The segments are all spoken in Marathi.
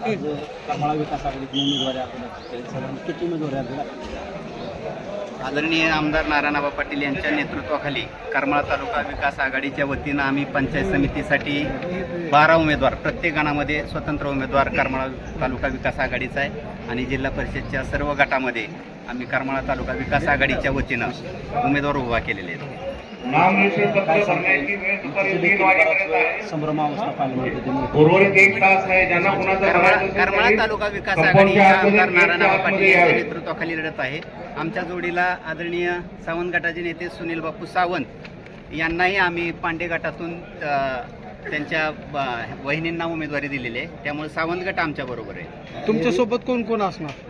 करमाळा विकास आघाडीतून उमेदवारी आपल्याला किती उमेदवारी आदरणीय आमदार नारायणबा पाटील यांच्या नेतृत्वाखाली करमाळा तालुका विकास आघाडीच्या वतीनं आम्ही पंचायत समितीसाठी बारा उमेदवार प्रत्येक गणामध्ये स्वतंत्र उमेदवार करमाळा तालुका विकास आघाडीचा आहे. आणि जिल्हा परिषदच्या सर्व गटामध्ये आम्ही करमाळा तालुका विकास आघाडीच्या वतीनं उमेदवार उभा केलेले आहेत. नामनिश्चित पत्र काय भरण्याची वेळ दुपारी तिथे तीन देखील वाजेपर्यंत आहे बराच संभ्रमावस्था पाहायला मिळते त्यामुळे उर्वरित एक तास आहे ज्यांना कुणाचं करमाळा तालुका विकास आतमध्ये आमदार नारायणबा पाटील यांच्या. नेतृत्वाखाली लढत आहे. आमच्या जोडीला आदरणीय सावंत गटाचे नेते सुनील बापू सावंत यांनाही आम्ही पांडे गटातून त्यांच्या ब- वहिनींना उमेदवारी दिलेली आहे. त्यामुळे सावंत गट आमच्या बरोबर आहे. तुमच्यासोबत कोण कोण असणार?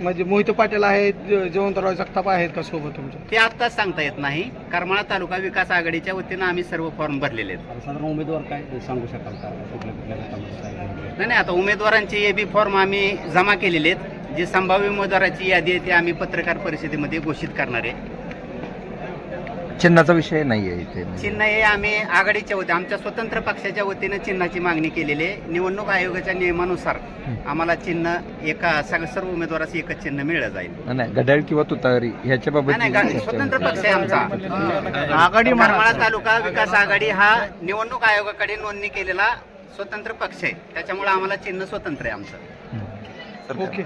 म्हणजे मोहित पाटील आहेत ज- जयवंतराव जगताप आहेत का सोबत तुमच्या ते आत्ताच सांगता येत नाही. करमाळा तालुका विकास आघाडीच्या वतीनं आम्ही सर्व फॉर्म भरलेले आहेत. साधारण उमेदवार काय ते सांगू शकाल का? कुठल्या कुठल्या गटामध्ये काय आहे? नाही नाही आता उमेदवारांचे ए बी फॉर्म आम्ही जमा केलेले आहेत. जे संभाव्य उमेदवाराची यादी आहे ती आम्ही पत्रकार परिषदेमध्ये घोषित करणार आहे. चिन्हाचा विषय नाही आहे इथे. चिन्ह हे आम्ही आघाडीच्या वतीने आमच्या स्वतंत्र पक्षाच्या वतीनं चिन्हाची मागणी केलेली आहे. निवडणूक आयोगाच्या नियमानुसार आम्हाला चिन्ह एका सर्व उमेदवारास एकच चिन्ह मिळलं जाईल. नाही, घड्याळ किंवा तुतारी ह्याच्या बाबत नाही नाही गा- स्वतंत्र पक्ष आहे आमचा. आघाडी करमाळा तालुका विकास आघाडी हा निवडणूक आयोगाकडे नोंदणी केलेला स्वतंत्र पक्ष आहे. त्याच्यामुळे आम्हाला चिन्ह स्वतंत्र आहे आमचं. ओके.